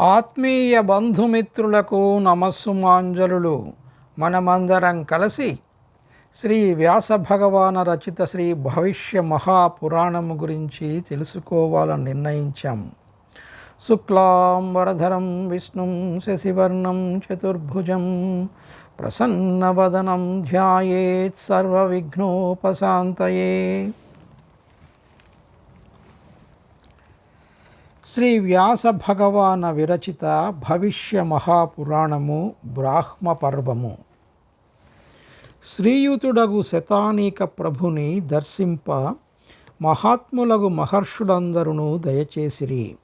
ఆత్మీయ బంధుమిత్రులకు నమస్సుమాంజలులు. మనమందరం కలిసి శ్రీ వ్యాస భగవాన రచిత శ్రీ భవిష్య మహాపురాణము గురించి తెలుసుకోవాలని నిర్ణయించాం. శుక్లాం వరధరం విష్ణుం శశివర్ణం చతుర్భుజం ప్రసన్నవదనం ధ్యాయేత్ సర్వవిఘ్నోపశాంతయే. శ్రీ వ్యాస భగవాన విరచిత భవిష్య మహాపురాణము బ్రాహ్మ పర్వము. శ్రీయుతుడగు శతానీక ప్రభుని దర్శింప మహాత్ములగు మహర్షులందరూ దయచేసిరి.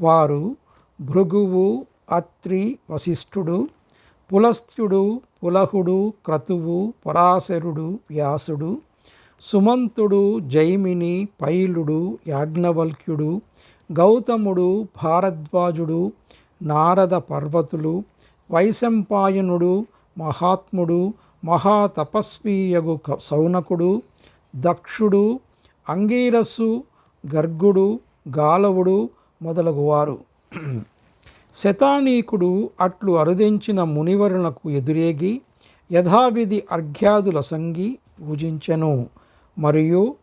వారు భృగువు అత్రి వశిష్ఠుడు పులస్త్యుడు పులహుడు క్రతువు పరాశరుడు వ్యాసుడు సుమంతుడు జైమిని పైలుడు యాజ్ఞవల్క్యుడు గౌతముడు భారద్వాజుడు నారద పర్వతులు వైశంపాయనుడు మహాత్ముడు మహాతపస్వీయగు క- సౌనకుడు దక్షుడు అంగీరస్సు గర్గుడు గాలవుడు మొదలగువారు. శతానీకుడు అట్లు అరుదించిన మునివరులకు ఎదురేగి యథావిధి అర్ఘ్యాదుల సంగి పూజించెను. మరియు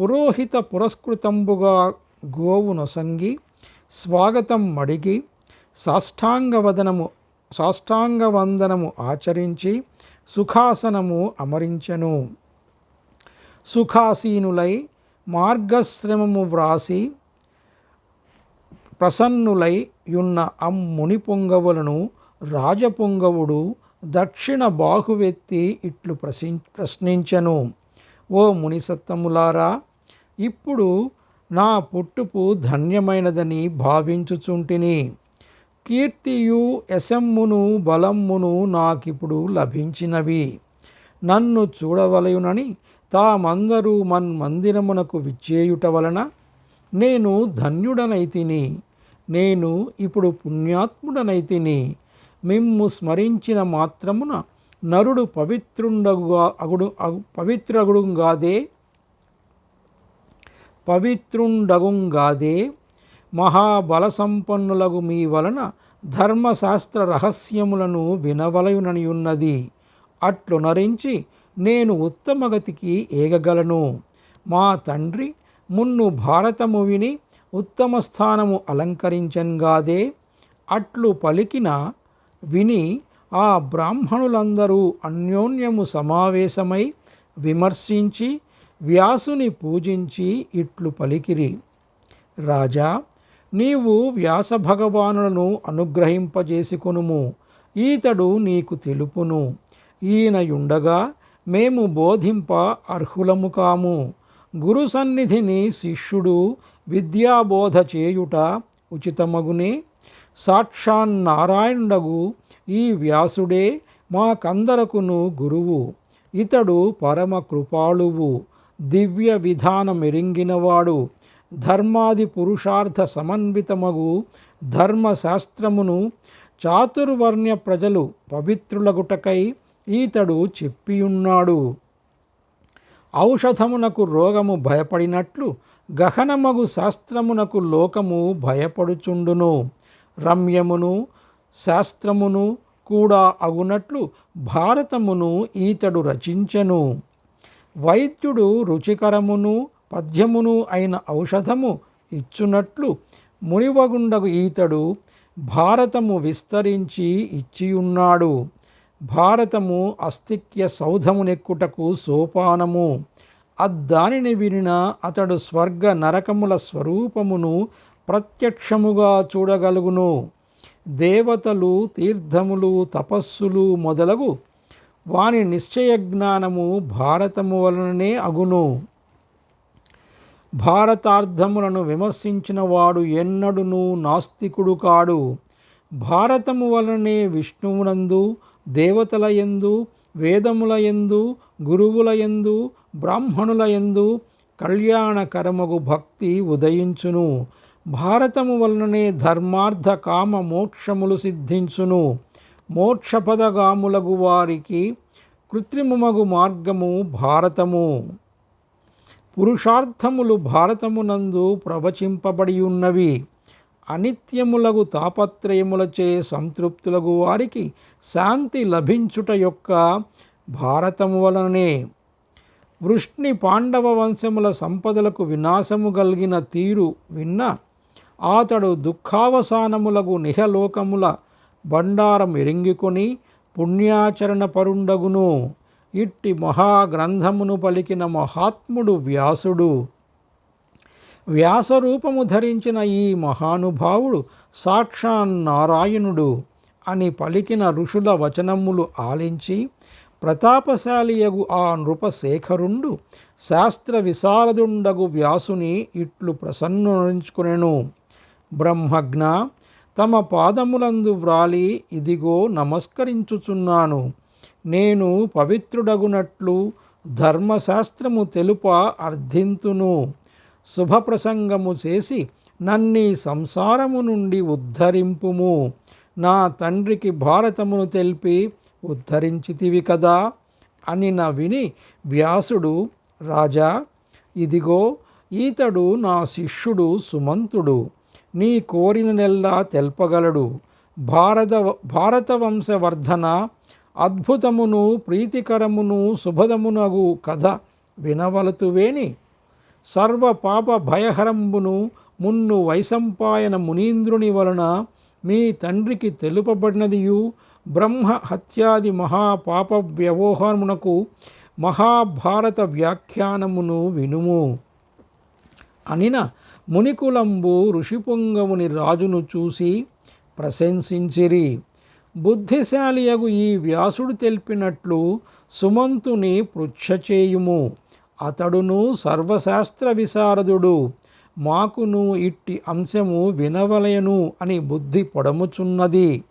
పురోహిత పురస్కృతంబుగా గోవు నొసంగి స్వాగతం మడిగి సాష్టాంగవదనము సాష్టాంగవందనము ఆచరించి సుఖాసనము అమరించెను. సుఖాసీనులై మార్గశ్రమము వ్రాసి ప్రసన్నులై యున్న అమ్ముని పొంగవులను రాజపొంగవుడు దక్షిణ బాహువెత్తి ఇట్లు ప్రశ్ని ప్రశ్నించెను. ఓ మునిసత్తములారా ఇప్పుడు నా పుట్టుపు ధన్యమైనదని భావించుచుంటిని. కీర్తియు యశమ్మును బలమ్మును నాకిప్పుడు లభించినవి. నన్ను చూడవలయునని తామందరూ మన్మందిరమునకు విచ్చేయుట వలన నేను ధన్యుడనైతిని. నేను ఇప్పుడు పుణ్యాత్ముడనైతిని. మిమ్ము స్మరించిన మాత్రమున నరుడు పవిత్రుండగుగా అగుడు అగు- పవిత్రగుడుగాదే పవిత్రుండగుంగాదే మహాబలసంపన్నులగు మీ వలన ధర్మశాస్త్ర రహస్యములను వినవలయుననియున్నది. అట్లు నరించి నేను ఉత్తమగతికి ఏగగలను. మా తండ్రి మున్ను భారతము విని ఉత్తమ స్థానము అలంకరించంగాదే అట్లు పలికిన విని ఆ బ్రాహ్మణులందరూ అన్యోన్యము సమావేశమై విమర్శించి వ్యాసుని పూజించి ఇట్లు పలికిరి. రాజా నీవు వ్యాస భగవానులను అనుగ్రహింపజేసుకొనుము. ఈతడు నీకు తెలుపును. ఈయనయుండగా మేము బోధింప అర్హులము కాము. గురు సన్నిధిని శిష్యుడు విద్యాబోధ చేయుట ఉచితమగునే. సాక్షాన్నారాయణుడగు ఈ వ్యాసుడే మాకందరకును గురువు. ఇతడు పరమ కృపాళువు. దివ్య విధానమెరింగినవాడు ధర్మాది పురుషార్థ సమన్వితమగు ధర్మశాస్త్రమును చాతుర్వర్ణ్య ప్రజలు పవిత్రులగుటకై ఈతడు చెప్పియున్నాడు. ఔషధమునకు రోగము భయపడినట్లు గహనమగు శాస్త్రమునకు లోకము భయపడుచుండును. రమ్యమును శాస్త్రమును కూడా అగునట్లు భారతమును ఈతడు రచించెను. వైద్యుడు రుచికరమును పద్యమును అయిన ఔషధము ఇచ్చునట్లు మునివగుండగు ఈతడు భారతము విస్తరించి ఇచ్చియున్నాడు. భారతము అస్తిక్య సౌధమునెక్కుటకు సోపానము. అద్దానిని వినిన అతడు స్వర్గ నరకముల స్వరూపమును ప్రత్యక్షముగా చూడగలుగును. దేవతలు తీర్థములు తపస్సులు మొదలగు వాని నిశ్చయ జ్ఞానము భారతము వలననే అగును. భారతార్థములను విమర్శించిన వాడు ఎన్నడునూ నాస్తికుడు కాడు. భారతము వలనే విష్ణువునందు దేవతల యందు వేదముల యందు గురువుల యందు బ్రాహ్మణుల యందు కళ్యాణకరమగు భక్తి ఉదయించును. భారతము వలననే ధర్మార్థ కామ మోక్షములు సిద్ధించును. మోక్షపదగాములగు వారికి కృత్రిమమగు మార్గము భారతము. పురుషార్థములు భారతమునందు ప్రవచింపబడి ఉన్నవి అనిత్యములగు తాపత్రయములచే సంతృప్తులగు వారికి శాంతి లభించుట యొక్క భారతము వలననే. వృష్ణి పాండవ వంశముల సంపదలకు వినాశము కలిగిన తీరు విన్న అతడు దుఃఖావసానములగు నిహలోకముల బండారం ఎరింగికొని పుణ్యాచరణ పరుండగును. ఇట్టి మహాగ్రంథమును పలికిన మహాత్ముడు వ్యాసుడు. వ్యాసరూపము ధరించిన ఈ మహానుభావుడు సాక్షాన్నారాయణుడు అని పలికిన ఋషుల వచనములు ఆలించి ప్రతాపశాలియగు ఆ నృపశేఖరుండు శాస్త్ర విశారదుండగు వ్యాసుని ఇట్లు ప్రసన్నుంచుకునెను బ్రహ్మజ్ఞ తమ పాదములందు వ్రాలి ఇదిగో నమస్కరించుచున్నాను. నేను పవిత్రుడగునట్లు ధర్మశాస్త్రము తెలుప అర్థింతును. శుభప్రసంగము చేసి నన్ని సంసారము నుండి ఉద్ధరింపుము. నా తండ్రికి భారతమును తెలిపి ఉద్ధరించితివి కదా అని నా విని వ్యాసుడు రాజా ఇదిగో ఈతడు నా శిష్యుడు సుమంతుడు. నీ కోరిన నెల్లా తెల్పగలడు. భారత భారత వంశవర్ధన అద్భుతమును ప్రీతికరమును శుభదమునగు కథ వినవలతువేని. సర్వ పాప భయహరంబును మున్ను వైసంపాయన మునీంద్రుని వలన మీ తండ్రికి తెలుపబడినదియు. బ్రహ్మ హత్యాది మహాపాప వ్యవహారమునకు మహాభారత వ్యాఖ్యానమును వినుము. అనిన మునికులంబు ఋషిపుంగముని రాజును చూసి ప్రశంసించిరి. బుద్ధిశాలియగు ఈ వ్యాసుడు తెలిపినట్లు సుమంతుని పృచ్ఛచేయుము. అతడును సర్వశాస్త్ర విశారదుడు మాకును ఇట్టి అంశము వినవలయను అని బుద్ధి పొడముచున్నది.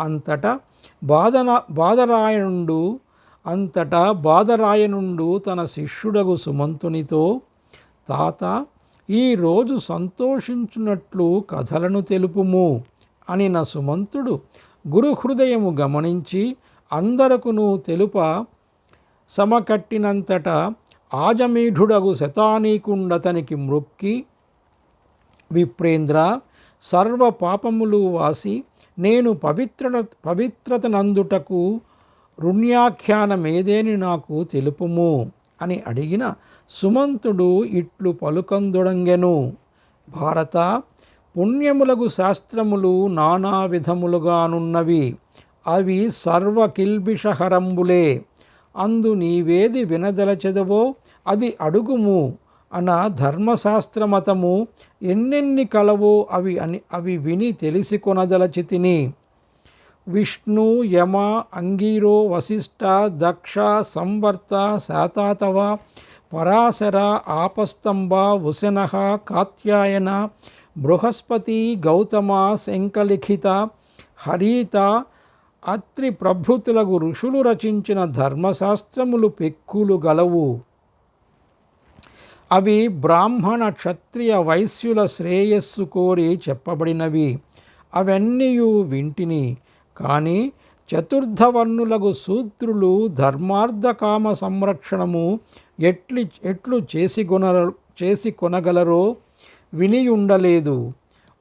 అంతటా బాధన బాధరాయణుడు అంతటా బాధరాయనుండు తన శిష్యుడగు సుమంతునితో తాత ఈరోజు సంతోషించున్నట్లు కథలను తెలుపుము అని నా సుమంతుడు గురు హృదయము గమనించి అందరకును తెలుప సమకట్టినంతట ఆజమీఢుడగు శతానీకుండతనికి మృక్కి విప్రేంద్ర సర్వ పాపములు వాసి నేను పవిత్ర పవిత్రతనందుటకు రుణ్యాఖ్యానమేదేని నాకు తెలుపుము. అని అడిగిన సుమంతుడు ఇట్లు పలుకందుడంగెను భారత పుణ్యములగు శాస్త్రములు నానా విధములుగానున్నవి. అవి సర్వకిల్బిషహరంబులే అందు నీవేది వినదలచెదవో అది అడుగుము. అన ధర్మశాస్త్రమతము ఎన్నెన్ని కలవో అవి అని అవి విని తెలిసి కొనదలచితిని. విష్ణు యమ అంగీరో వశిష్ట దక్ష సంవర్త శాతాతవ పరాశర ఆపస్తంభ ఉశన కాత్యాయన బృహస్పతి గౌతమ శంకలిఖిత హరిత అత్రి ప్రభృతులకు ఋషులు రచించిన ధర్మశాస్త్రములు పెక్కులు గలవు. అవి బ్రాహ్మణ క్షత్రియ వైశ్యుల శ్రేయస్సు కోరి చెప్పబడినవి. అవన్నీయు వింటిని. కానీ చతుర్థవర్ణులకు సూత్రులు ధర్మార్థకామ సంరక్షణము ఎట్లి ఎట్లు చేసి కొన చేసి కొనగలరో విని ఉండలేదు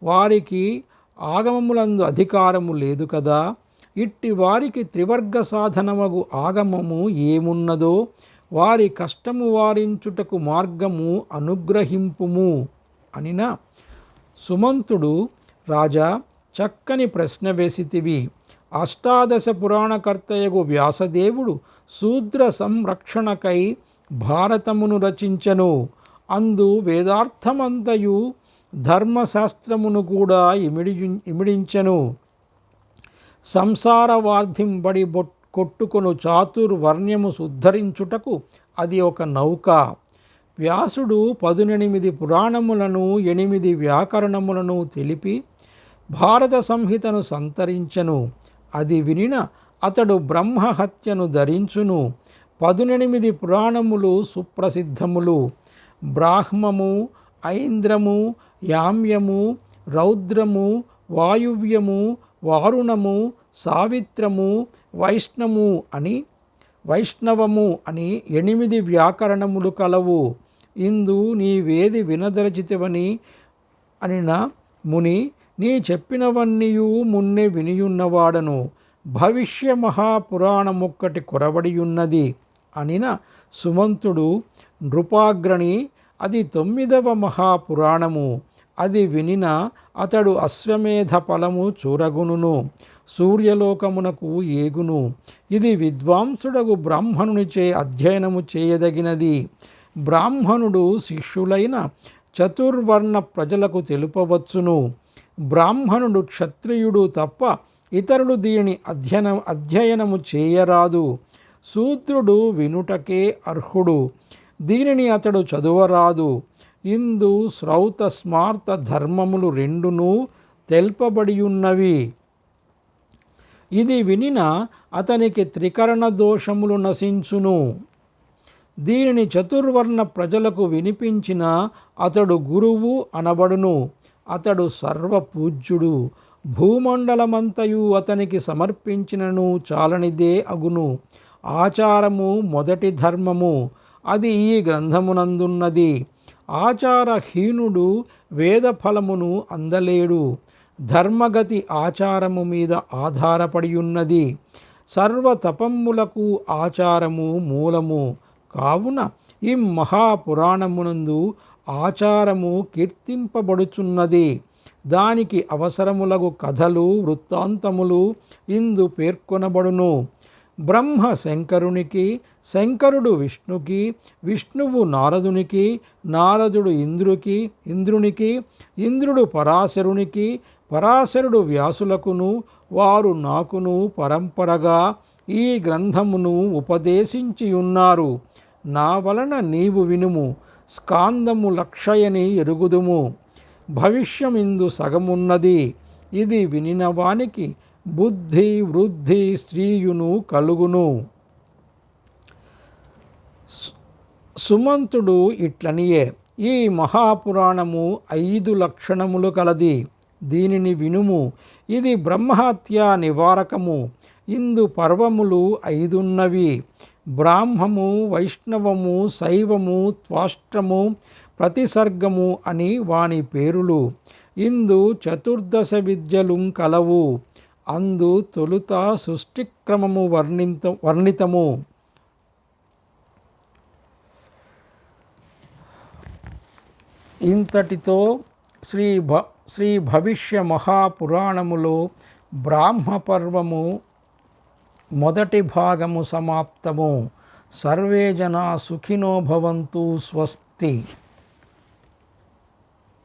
వారికి ఆగమములందు అధికారము లేదు కదా. ఇట్టి వారికి త్రివర్గ సాధనమగు ఆగమము ఏమున్నదో వారి కష్టము వారించుటకు మార్గము అనుగ్రహింపుము అనిన. సుమంతుడు రాజా చక్కని ప్రశ్న వేసితివి. అష్టాదశ పురాణకర్తయగు వ్యాసదేవుడు శూద్ర సంరక్షణకై భారతమును రచించను. అందు వేదార్థమంతయు ధర్మశాస్త్రమును కూడా ఇమిడి ఇమిడించను. సంసారవార్ధింబడి బొట్ కొట్టుకొను చాతుర్వర్ణ్యము శుద్ధరించుటకు అది ఒక నౌక. వ్యాసుడు పదునెనిమిది పురాణములను ఎనిమిది వ్యాకరణములను తెలిపి భారత సంహితను సంతరించను. అది వినిన అతడు బ్రహ్మహత్యను ధరించును. పదునెనిమిది పురాణములు సుప్రసిద్ధములు. బ్రాహ్మము ఐంద్రము యామ్యము రౌద్రము వాయువ్యము వారుణము సావిత్రము వైష్ణము అని వైష్ణవము అని ఎనిమిది వ్యాకరణములు కలవు. ఇందు నీవేది వినదరచితవని అనిన ముని నీ చెప్పినవన్నీయు మున్నే వినియున్నవాడను. భవిష్య మహాపురాణమొక్కటి కొరవడియున్నది అనిన సుమంతుడు నృపాగ్రణి అది తొమ్మిదవ మహాపురాణము. అది వినిన అతడు అశ్వమేధ ఫలము చూరగునును సూర్యలోకమునకు ఏగును. ఇది విద్వాంసుడగు బ్రాహ్మణునిచే అధ్యయనము చేయదగినది. బ్రాహ్మణుడు శిష్యులైన చతుర్వర్ణ ప్రజలకు తెలుపవచ్చును. బ్రాహ్మణుడు క్షత్రియుడు తప్ప ఇతరులు దీని అధ్యయనం అధ్యయనము చేయరాదు. శూద్రుడు వినుటకే అర్హుడు. దీనిని అతడు చదువరాదు. ఇందు శ్రౌత స్మార్త ధర్మములు రెండునూ తెల్పబడి ఉన్నవి ఇది వినిన అతనికి త్రికరణ దోషములు నశించును. దీనిని చతుర్వర్ణ ప్రజలకు వినిపించిన అతడు గురువు అనబడును. అతడు సర్వపూజ్యుడు భూమండలమంతయు అతనికి సమర్పించినను చాలనిదే అగును. ఆచారము మొదటి ధర్మము అది ఈ గ్రంథమునందున్నది. ఆచారహీనుడు వేదఫలమును అందలేడు. ధర్మగతి ఆచారము మీద ఆధారపడి ఉన్నది సర్వ తపమ్ములకు ఆచారము మూలము. కావున ఈ మహాపురాణమునందు ఆచారము కీర్తింపబడుచున్నది. దానికి అవసరములగు కథలు వృత్తాంతములు ఇందు పేర్కొనబడును. బ్రహ్మ శంకరునికి శంకరుడు విష్ణుకి విష్ణువు నారదునికి నారదుడు ఇంద్రుకి ఇంద్రునికి ఇంద్రుడు పరాశరునికి పరాశరుడు వ్యాసులకును వారు నాకును పరంపరగా ఈ గ్రంథమును ఉపదేశించియున్నారు. నా వలన నీవు వినుము. స్కాందము లక్షయని ఎరుగుదుము. భవిష్యమిందు సగమున్నది. ఇది వినినవానికి బుద్ధి వృద్ధి స్త్రీయును కలుగును. సుమంతుడు ఇట్లనియే ఈ మహాపురాణము ఐదు లక్షణములు కలది. దీనిని వినుము. ఇది బ్రహ్మహత్య నివారకము. ఇందు పర్వములు ఐదున్నవి. బ్రాహ్మము వైష్ణవము శైవము త్వాష్టము ప్రతిసర్గము అని వాని పేరులు. ఇందు చతుర్దశ విద్యలు కలవు. అందు తొలుత సృష్టిక్రమము వర్ణిత వర్ణితము. ఇంతటితో శ్రీ భ శ్రీ భవిష్య మహాపురాణములో బ్రాహ్మపర్వము మొదటి భాగము సమాప్తము. సర్వే జనా సుఖినో భవంతు స్వస్తి.